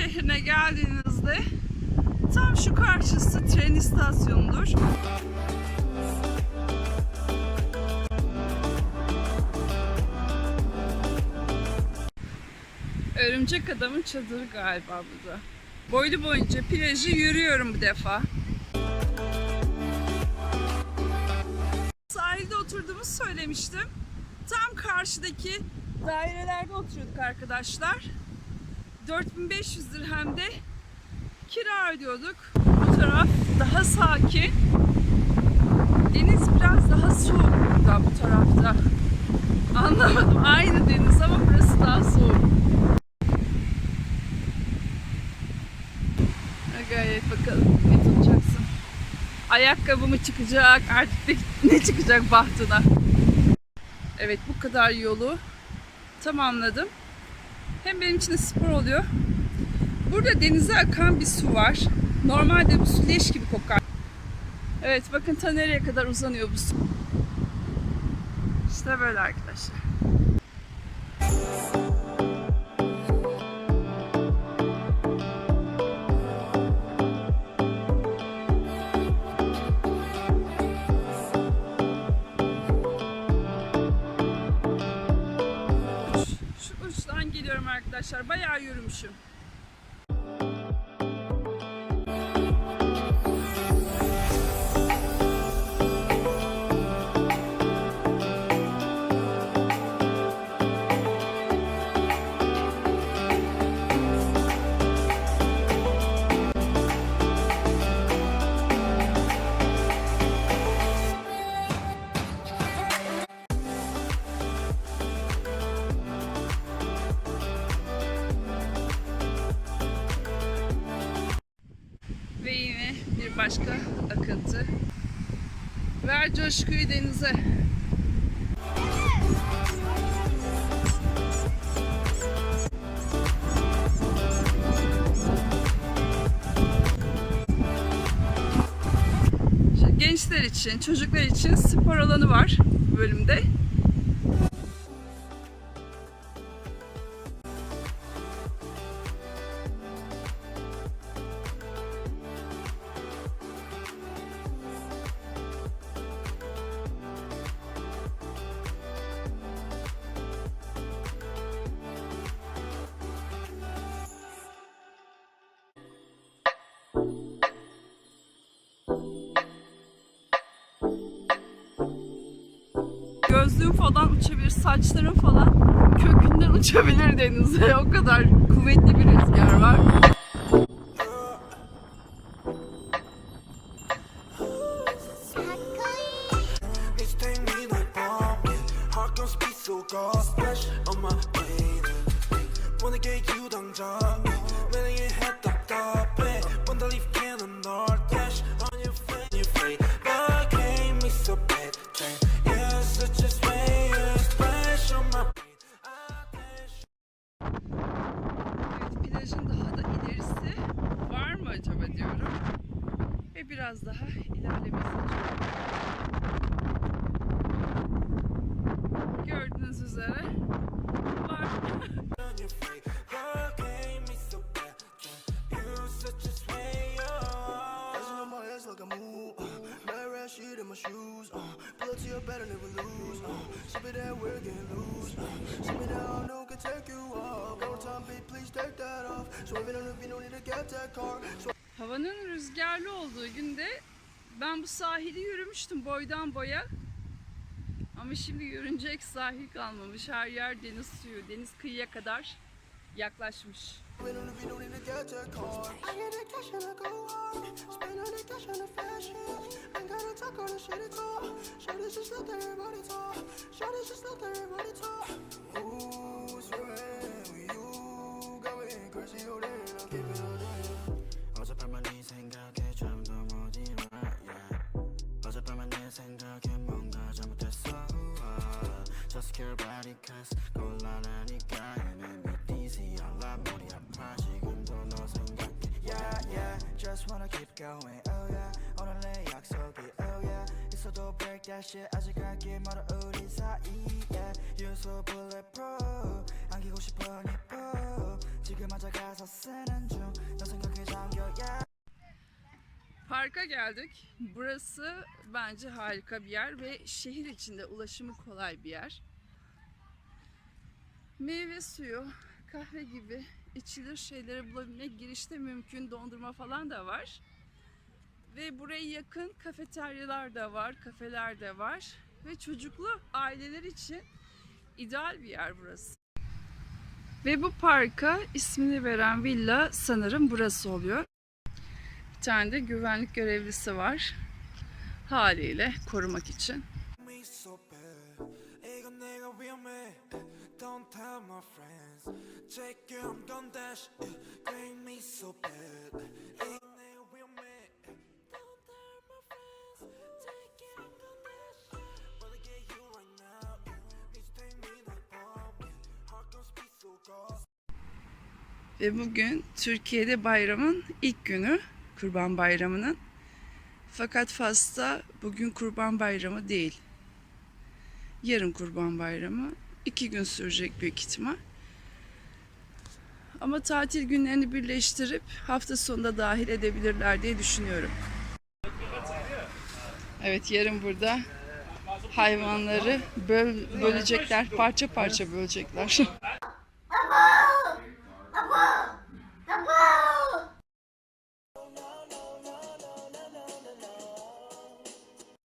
Şehrine geldiğinizde tam şu karşısı tren istasyonudur. Örümcek adamın çadırı galiba burada. Boylu boyunca plajı yürüyorum bu defa. Sahilde oturduğumu söylemiştim. Tam karşıdaki dairelerde oturuyorduk arkadaşlar. 4500 dirhemde kira ödüyorduk. Bu taraf daha sakin. Deniz biraz daha soğuk burada bu tarafta. Anlamadım. Aynı deniz ama burası daha soğuk. Gayet bakalım ne tutacaksın. Ayakkabı mı çıkacak artık ne çıkacak bahtına. Evet bu kadar yolu tamamladım. Hem benim için de spor oluyor. Burada denize akan bir su var. Normalde bu su leş gibi kokar. Evet bakın ta nereye kadar uzanıyor bu su. İşte böyle arkadaşlar. Arkadaşlar. Bayağı yürümüşüm. Başka akıntı. Ver coşkuyu denize. Gençler için, çocuklar için spor alanı var bölümde. Gözlüğüm falan uçabilir, saçlarım falan kökünden uçabilir denize. O kadar kuvvetli bir rüzgar var. Like Uh, Mad rat shit in my shoes. Uh, pull up to your bed and never lose. Uh, sip it that we're getting loose. Uh, sip me down, no can take you off. Go time, beat, please take that off. Swerving on the beat, no need to get that car. Havanın rüzgarlı olduğu günde ben bu sahili yürümüştüm boydan boya. Ama şimdi yürünecek sahil kalmamış. Her yer deniz suyu. Deniz kıyıya kadar yaklaşmış. Show this just let everybody talk. Ooh, swearing with you. Going crazy, oh damn, I'll keep it on 어젯밤만 네 생각에 잠도 못 일어 yeah. 어젯밤만 내 생각에 뭔가 잘못했어 uh, Just care about it cause 곤란하니까 And it easy 알아 머리 아파 지금도 너 생각해 Yeah yeah Just wanna keep going oh yeah 오늘의 약속 이 oh yeah 있어도 break that shit 아직 갈길 멀어 우리 사이 yeah You're so bulletproof 안기고 싶어 니뽀 지금 그마저 가서 쓰는 중너 생각에 잠겨 yeah Parka geldik. Burası bence harika bir yer ve şehir içinde ulaşımı kolay bir yer. Meyve suyu, kahve gibi içilir şeyleri bulabilmek girişte mümkün. Dondurma falan da var. Ve buraya yakın kafeteryalar da var, kafeler de var. Ve çocuklu aileler için ideal bir yer burası. Ve bu parka ismini veren villa sanırım burası oluyor. Bir tane de güvenlik görevlisi var. Haliyle korumak için. Ve bugün Türkiye'de bayramın ilk günü. Kurban Bayramı'nın. Fakat Fas'ta bugün Kurban Bayramı değil. Yarın Kurban Bayramı. iki gün sürecek büyük ihtimal. Ama tatil günlerini birleştirip hafta sonunda dahil edebilirler diye düşünüyorum. Evet yarın burada hayvanları böl, bölecekler, parça parça bölecekler.